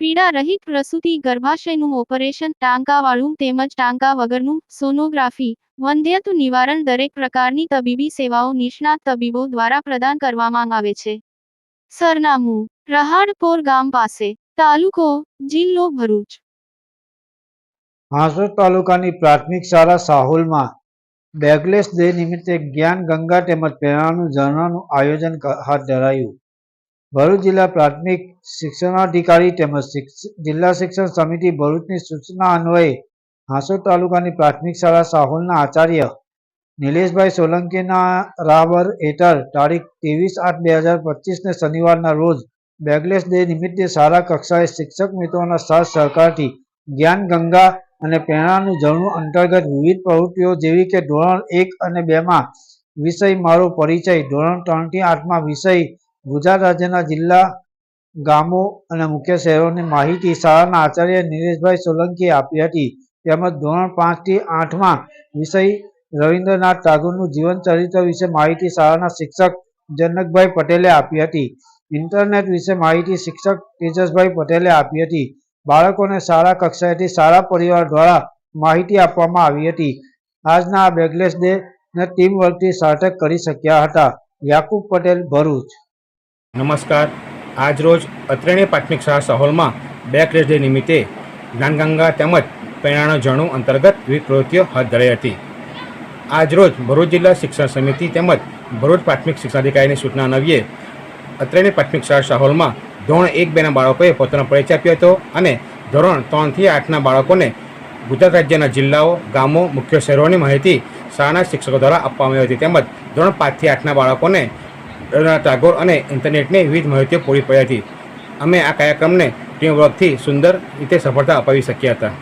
પીડા રહિત પ્રસૂતિ ગર્ભાશયનું ઓપરેશન ટાંકાવાળું તેમજ ટાંકા વગરનું સોનોગ્રાફી વંધ્યત્વ નિવારણ દરેક પ્રકારની તબીબી સેવાઓ નિષ્ણાત તબીબો દ્વારા પ્રદાન કરવામાં આવે છે. સરનામું, રહાડપોર ગામ પાસે, તાલુકો, જિલ્લો ભરૂચ. હાંસોદ તાલુકાની પ્રાથમિક શાળા સાહોલમાં બેગલેસ ડે નિમિત્તે જ્ઞાન, ગંગા તેમજ પ્રેરણાનું ઝરણાનું આયોજન હાથ ધરાયું. ભરૂચ જિલ્લા પ્રાથમિક શિક્ષણાધિકારી તેમજ જિલ્લા શિક્ષણ સમિતિ ભરૂચની સૂચના અન્વયે હાંસોદ તાલુકાની પ્રાથમિક શાળા સાહોલના આચાર્ય નિલેશભાઈ સોલંકીના રાબર હેઠળ તારીખ ત્રેવીસ આઠ બે હજાર પચીસને શનિવારના રોજ બેગલેસ ડે નિમિત્તે શાળા કક્ષાએ શિક્ષક મિત્રોના સાથ સહકારથી જ્ઞાન, ગંગા અને પ્રેરણાનું ઝરણું અંતર્ગત વિવિધ પ્રવૃત્તિઓ જેવી કે ધોરણ એક અને બેમાં વિષય મારો પરિચય, ધોરણ ત્રણથી આઠમાં વિષય ગુજરાત રાજ્યના જિલ્લા ગામો અને મુખ્ય શહેરોની માહિતી શાળાના આચાર્ય નિલેશભાઈ સોલંકીએ આપી હતી. તેમજ ધોરણ પાંચથી આઠમાં વિષય રવિન્દ્રનાથ ટાગોરનું જીવન ચરિત્ર વિશે માહિતી શાળાના શિક્ષક જનકભાઈ પટેલે આપી હતી. ઇન્ટરનેટ વિશે માહિતી શિક્ષક તેજસભાઈ પટેલે આપી હતી. બાળકોને શાળા કક્ષાએથી શાળા પરિવાર દ્વારા માહિતી આપવામાં આવી હતી. આજના આ બેગલેસ ડે ને ટીમ વર્કથી સાર્થક કરી શક્યા હતા. યાકુબ પટેલ, ભરૂચ. નમસ્કાર. આજરોજ અત્રેણી પ્રાથમિક શાળા સહોલમાં બે ક્રેશ ડે નિમિત્તે જ્ઞાનગંગા તેમજ પ્રેરણા જણું અંતર્ગત વિવિધ પ્રવૃત્તિઓ હાથ ધરાઈ હતી. આજરોજ ભરૂચ જિલ્લા શિક્ષણ સમિતિ તેમજ ભરૂચ પ્રાથમિક શિક્ષણાધિકારીની સૂચના અન્વયે અત્રેણી પ્રાથમિક શાળા સહોલમાં ધોરણ એક બેના બાળકોએ પોતાનો પરિચય આપ્યો હતો અને ધોરણ ત્રણથી આઠના બાળકોને ગુજરાત રાજ્યના જિલ્લાઓ, ગામો, મુખ્ય શહેરોની માહિતી શાળાના શિક્ષકો દ્વારા આપવામાં આવી હતી તેમજ ધોરણ પાંચથી આઠના બાળકોને રવીન્દ્રનાથ ટાગોર અને ઇન્ટરનેટની વિવિધ માહિતીઓ પૂરી પડી હતી. અમે આ કાર્યક્રમને ટીમ વર્કથી સુંદર રીતે સફળતા અપાવી શક્યા હતા.